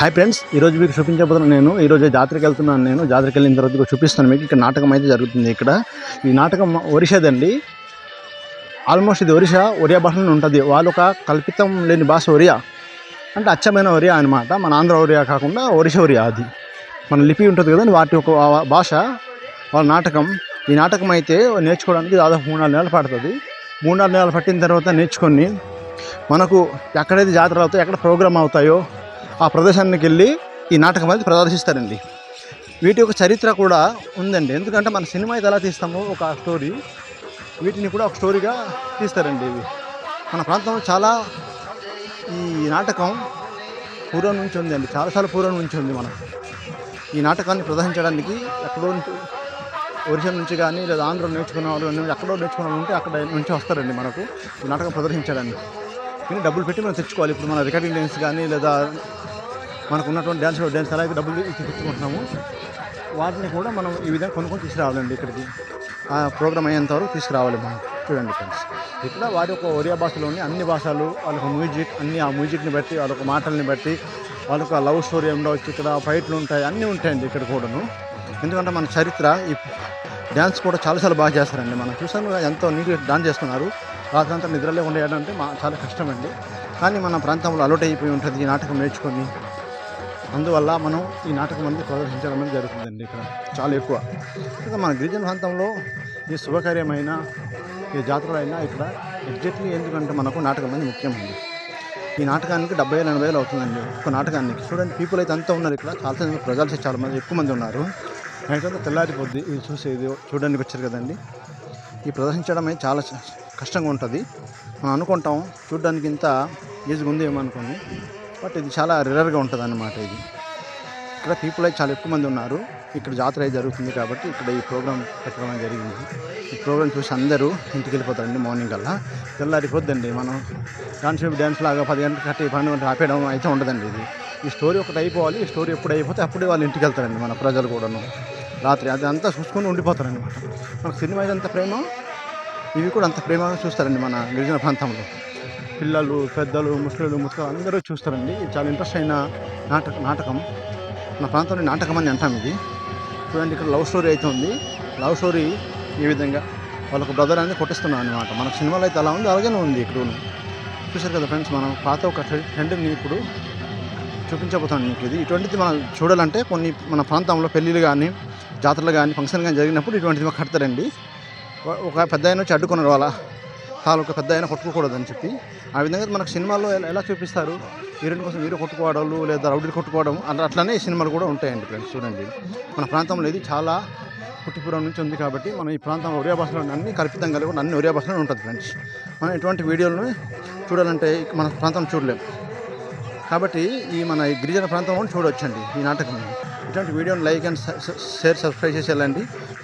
Hi friends ఈరోజు మీకు చూపించబోతున్నాను నేను ఈరోజు జాతరకి వెళ్తున్నాను నేను. జాతరకి వెళ్ళిన తర్వాత చూపిస్తాను మీకు. ఇక్కడ నాటకం అయితే జరుగుతుంది ఇక్కడ. ఈ నాటకం ఒరిషాదండి ఆల్మోస్ట్ ఇది ఒరిషా ఒరియా భాషలో ఉంటుంది. వాళ్ళు ఒక కల్పితం లేని భాష ఒరియా. అంటే అచ్చమైన ఒరియా అనమాట మన ఆంధ్ర ఒరియా కాకుండా ఒరిషా ఒరియా అది. మన లిపి ఉంటుంది కదా వాటి ఒక భాష. వాళ్ళ నాటకం. ఈ నాటకం అయితే నేర్చుకోవడానికి దాదాపు మూడు నాలుగు నెలలు పడుతుంది. మూడు నాలుగు నెలలు పట్టిన తర్వాత నేర్చుకొని మనకు ఎక్కడైతే జాతర అవుతాయో ఎక్కడ ప్రోగ్రామ్ అవుతాయో ఆ ప్రదేశానికి వెళ్ళి ఈ నాటకం అనేది ప్రదర్శిస్తారండి. వీటి యొక్క చరిత్ర కూడా ఉందండి. ఎందుకంటే మన సినిమా అయితే ఎలా తీస్తామో ఒక స్టోరీ వీటిని కూడా ఒక స్టోరీగా తీస్తారండి ఇవి. మన ప్రాంతంలో చాలా ఈ నాటకం పూర్వం నుంచి ఉందండి. చాలాసార్లు పూర్వం నుంచి ఉంది మనం ఈ నాటకాన్ని ప్రదర్శించడానికి ఎక్కడో ఒరిజినల్ నుంచి కానీ లేదా ఆంధ్రలో నేర్చుకున్న వాళ్ళు కానీ ఎక్కడో నేర్చుకున్న వాళ్ళు ఉంటే అక్కడ నుంచి వస్తారండి మనకు ఈ నాటకం ప్రదర్శించడానికి. కానీ డబ్బులు పెట్టి మనం తెచ్చుకోవాలి. ఇప్పుడు మన రికార్డింగ్ లెన్స్ కానీ లేదా మనకు ఉన్నటువంటి డ్యాన్స్ డ్యాన్స్ అలాగే డబ్బులు ఇచ్చి వాటిని కూడా మనం ఈ విధంగా కొనుక్కొని తీసుకురావాలండి ఇక్కడికి. ఆ ప్రోగ్రామ్ అయ్యేంత వరకు తీసుకురావాలి మనం. చూడండి ఫ్రెండ్స్ ఇక్కడ వారి యొక్క ఒరియా భాషలోని అన్ని భాషలు వాళ్ళ మ్యూజిక్ అన్ని ఆ మ్యూజిక్ని బట్టి వాళ్ళ మాటల్ని బట్టి వాళ్ళకు లవ్ స్టోరీ ఉండవచ్చు ఇక్కడ ఫైట్లు ఉంటాయి అన్నీ ఉంటాయండి ఇక్కడ కూడాను. ఎందుకంటే మన చరిత్ర ఈ డ్యాన్స్ కూడా చాలాసార్లు బాగా చేస్తారండి. మనం చూసాను ఎంతో నీట్గా డాన్స్ చేస్తున్నారు. రాత్రంతా నిద్రలే ఉండేయాలంటే మా చాలా కష్టమండి. కానీ మన ప్రాంతంలో అలవాటు అయిపోయి ఉంటుంది ఈ నాటకం నేర్చుకొని. అందువల్ల మనం ఈ నాటకం అనేది ప్రదర్శించడం అనేది జరుగుతుందండి ఇక్కడ. చాలా ఎక్కువ. ఇక మన గిరిజన ప్రాంతంలో ఈ శుభకార్యమైన ఈ జాతరలు అయినా ఇక్కడ ఎగ్జాక్ట్లీ ఎందుకంటే మనకు నాటకం అనేది ముఖ్యమండి. ఈ నాటకానికి డెబ్బై వేలు ఎనభై వేలు అవుతుందండి ఒక నాటకానికి. చూడండి పీపుల్ అయితే అంతా ఉన్నారు ఇక్కడ. చాలా ప్రజలు చాలా మంది ఎక్కువ మంది ఉన్నారు. నైట్ అంతా తెల్లారిపోద్ది ఇది చూసేది చూడడానికి వచ్చారు కదండి. ఈ ప్రదర్శించడం అనేది చాలా కష్టంగా ఉంటుంది. మనం అనుకుంటాం చూడడానికి ఇంత ఈజీగా ఉంది ఏమో అనుకోండి. బట్ ఇది చాలా రిరర్గా ఉంటుంది అన్నమాట ఇది. ఇక్కడ పీపుల్ అయితే చాలా ఎక్కువ మంది ఉన్నారు. ఇక్కడ జాతర అయితే జరుగుతుంది కాబట్టి ఇక్కడ ఈ ప్రోగ్రామ్ పెట్టడం జరిగింది. ఈ ప్రోగ్రామ్ చూసి అందరూ ఇంటికి వెళ్ళిపోతారండి మార్నింగ్ కల్లా. తెల్లారిపోద్దండి మనం డాన్స్ డ్యాన్స్ లాగా పది గంటలు కట్టి పన్నెండు గంటలు ఆపేయడం అయితే ఉండదండి ఇది. ఈ స్టోరీ ఒకటి అయిపోవాలి ఈ స్టోరీ ఎప్పుడు అయిపోతే అప్పుడే వాళ్ళు ఇంటికి వెళ్తారండి మన ప్రజలు కూడాను. రాత్రి అది అంతా చూసుకొని ఉండిపోతారనమాట మనకు సినిమా అయితే అంత ప్రేమ ఇవి కూడా అంత ప్రేమగా చూస్తారండి మన గిరిజన ప్రాంతంలో. పిల్లలు పెద్దలు ముసలు ముసలు అందరూ చూస్తారండి. చాలా ఇంట్రెస్ట్ అయిన నాటక నాటకం. మన ప్రాంతంలో నాటకం అని అంటాం ఇది. చూడండి ఇక్కడ లవ్ స్టోరీ అయితే ఉంది. లవ్ స్టోరీ ఈ విధంగా వాళ్ళకు బ్రదర్ అనేది కొట్టిస్తున్నాం అనమాట మన సినిమాలో అయితే అలా ఉంది అలాగే ఉంది ఇక్కడ చూసారు కదా ఫ్రెండ్స్ మనం పాత ఒక ట్రెండ్ని ఇప్పుడు చూపించబోతాను మీకు ఇది. ఇటువంటిది మనం చూడాలంటే కొన్ని మన ప్రాంతంలో పెళ్ళిళ్ళు కానీ జాతరలు కానీ ఫంక్షన్ కానీ జరిగినప్పుడు ఇటువంటిది మాకు కడతారండి. ఒక- పెద్ద ఆయన వచ్చి అడ్డుకున్నారు వాళ్ళ వాళ్ళు ఒక పెద్ద ఆయన కొట్టుకోకూడదని చెప్పి ఆ విధంగా మనకు సినిమాల్లో ఎలా- ఎలా చూపిస్తారు? హీరోయిన్ కోసం హీరో కొట్టుకోవడాలు లేదా రౌడీలు కొట్టుకోవడం అలా అట్లనే ఈ సినిమాలు కూడా ఉంటాయండి ఫ్రెండ్స్ చూడండి. మన ప్రాంతంలో ఇది చాలా పుట్టిపురం నుంచి ఉంది కాబట్టి మనం ఈ ప్రాంతం ఒరియా భాషలో అన్ని కల్పితం కలిగి అన్ని ఒరియా భాషలో ఉంటుంది ఫ్రెండ్స్. మనం ఎటువంటి వీడియోలను చూడాలంటే మన ప్రాంతం చూడలేం కాబట్టి ఈ మన ఈ గిరిజన ప్రాంతంలో చూడవచ్చండి ఈ నాటకం. ఇటువంటి వీడియోని లైక్ అండ్ షేర్ సబ్స్క్రైబ్ చేసి వెళ్ళండి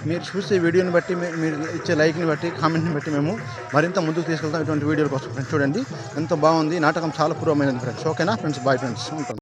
మీరు చూసే వీడియోని బట్టి మీరు ఇచ్చే లైక్ని బట్టి కామెంట్ని బట్టి మేము మరింత ముందుకు తీసుకెళ్తాం ఇటువంటి వీడియోల కోసం. ఫ్రెండ్స్ చూడండి ఎంతో బాగుంది. నాటకం చాలా పూర్వమైనది ఫ్రెండ్స్. ఓకేనా? Friends bye friends. ఉంటాం